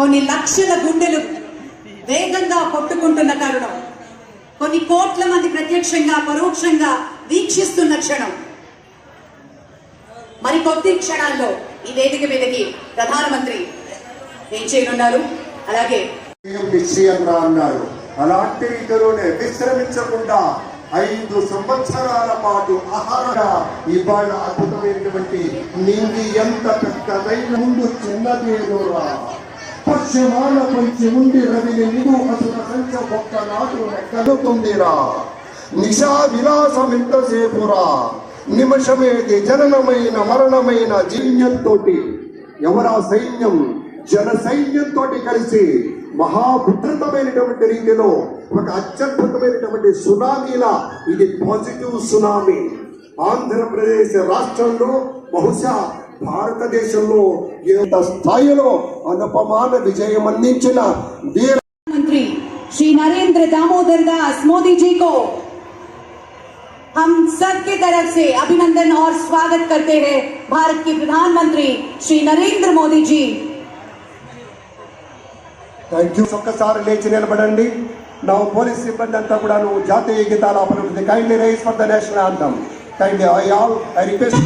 కొన్ని లక్షల గుండెలు వేగంగా కొట్టుకుంటున్న తరుణం. కొన్ని కోట్ల మంది ప్రత్యక్షంగా పరోక్షంగా వీక్షిస్తున్న క్షణం. మరి కొద్ది క్షణాల్లో ఈ వేదిక మీదకి ప్రధానమంత్రి ఏం చేయనున్నారు? అలాగే ఏం అన్నారు. అలాంటి రీతిలోనే విశ్రమించకుండా ఐదు సంవత్సరాల పాటు ఆహార ఇవాళ అద్భుతమైనటువంటి నింగి ఎంత పెద్దదైన ముందు చిన్నదేనురా పశ్చిమాల పొంచి ఉండి రవిని నిడు అసుర సంఖ్య ఒక్క నాటు కలుగుతుందిరా నిశా విలాసం ఎంతసేపురా నిమిషమేది జననమైన మరణమైన జీన్యంతోటి ఎవరా సైన్యం జన సైన్యంతో కలిసి మహాభద్రతమైనటువంటి రీతిలో ఒక అత్యద్భుతమైనటువంటి సునామీలా ఇది పాజిటివ్ సునామీ ఆంధ్రప్రదేశ్ రాష్ట్రంలో బహుశా భారతదేశంలో ఎంత స్థాయిలో అనుపమాన విజయం అందించిన వీర मंत्री श्री नरेंद्र दामोदर दास मोदी जी को हम सब की तरफ से अभिनंदन और स्वागत करते हैं भारत के प्रधानमंत्री श्री नरेंद्र मोदी जी థ్యాంక్ యూ ఒక్కసారి లేచి నిలబడండి నా పోలీస్ సిబ్బంది అంతా కూడా నువ్వు జాతీయ గీతాల అభివృద్ధి kindly rise for the national anthem kindly I all I request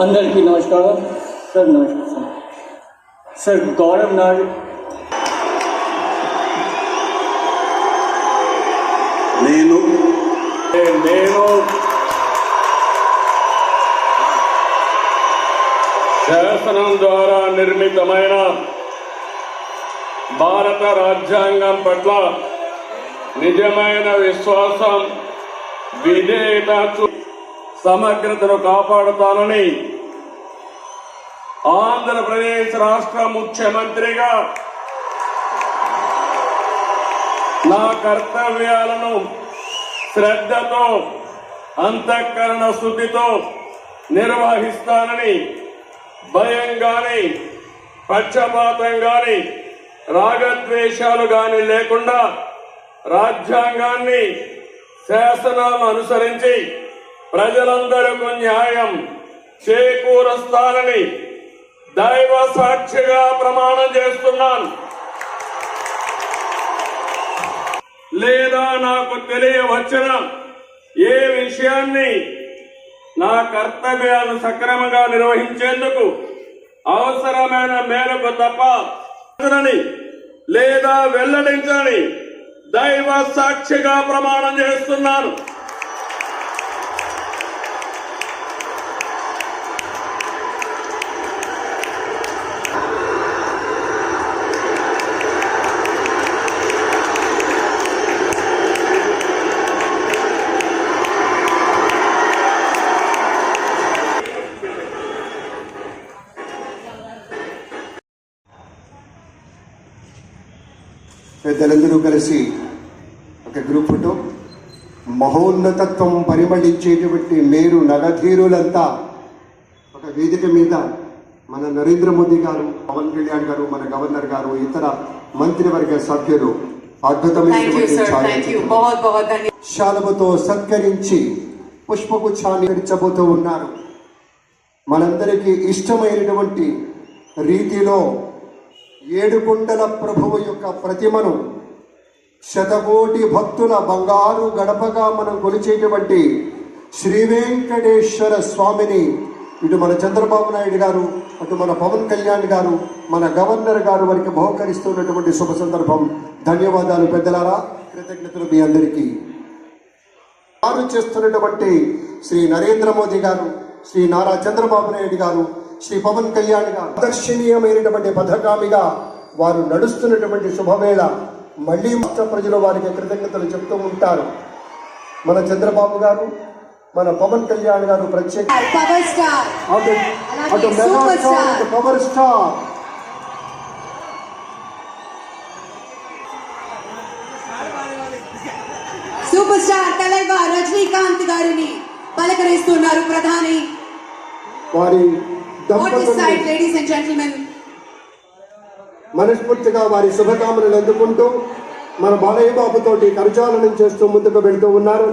అందరికీ నమస్కారం సార్ నమస్కారం సార్ సార్ గౌరవ్ నాయుడు నేను నేను శాసనం ద్వారా నిర్మితమైన భారత రాజ్యాంగం పట్ల నిజమైన విశ్వాసం విధేయత చూ- సమగ్రతను కాపాడుతానని ఆంధ్రప్రదేశ్ రాష్ట్ర ముఖ్యమంత్రిగా నా కర్తవ్యాలను శ్రద్ధతో అంతఃకరణ శుద్ధితో నిర్వహిస్తానని భయం గాని పక్షపాతం గాని రాగద్వేషాలు గాని లేకుండా రాజ్యాంగాన్ని శాసనాలను అనుసరించి ప్రజలందరకు న్యాయం చేకూరుస్తానని దైవ సాక్షిగా ప్రమాణం చేస్తున్నాను. లేదా నాకు తెలియవచ్చిన ఏ విషయాన్ని నా కర్తవ్యాలను సక్రమంగా నిర్వహించేందుకు అవసరమైన మేరకు తప్ప లేదా వెల్లడించని దైవ సాక్షిగా ప్రమాణం చేస్తున్నాను. పెద్దలందరూ కలిసి ఒక గ్రూప్ మహోన్నతత్వం పరిమళించేటువంటి మేరు నగధీరులంతా ఒక వేదిక మీద మన నరేంద్ర మోదీ గారు పవన్ కళ్యాణ్ గారు మన గవర్నర్ గారు ఇతర మంత్రివర్గ సభ్యులు అద్భుతమైన సత్కరించి పుష్పగుచ్చాన్ని గడిచబోతూ ఉన్నారు. మనందరికీ ఇష్టమైనటువంటి రీతిలో ఏడుకొండల ప్రభువు యొక్క ప్రతిమను శతకోటి భక్తుల బంగారు గడపగా మనం కొలిచేటువంటి శ్రీ వెంకటేశ్వర స్వామిని ఇటు మన చంద్రబాబు నాయుడు గారు అటు మన పవన్ కళ్యాణ్ గారు మన గవర్నర్ గారు వారికి బహుకరిస్తున్నటువంటి శుభ సందర్భం. ధన్యవాదాలు పెద్దలారా. కృతజ్ఞతలు మీ అందరికీ. వారు చేస్తున్నటువంటి శ్రీ నరేంద్ర మోదీ గారు శ్రీ నారా చంద్రబాబు నాయుడు గారు శ్రీ పవన్ కళ్యాణ్ గారు ఆదర్శనీయమైనటువంటి పథకామిగా వారు నడుస్తున్నటువంటి శుభవేళ మళ్ళీ రాష్ట్ర ప్రజలు వారికి కృతజ్ఞతలు చెప్తూ ఉంటారు. మన చంద్రబాబు గారు మన పవన్ కళ్యాణ్ గారు ప్రత్యేక power star super star Thalaiva Rajinikanth గారిని పలకరిస్తున్నారు ప్రధాని. వారి సైడ్ దంపతులు లేడీస్ అండ్ జెంటిల్మెన్ మనస్ఫూర్తిగా వారి శుభకామనలు అందుకుంటూ మన బాలయ్య బాబుతోటి కరచాలనం చేస్తూ ముందుకు వెళ్తూ ఉన్నారు.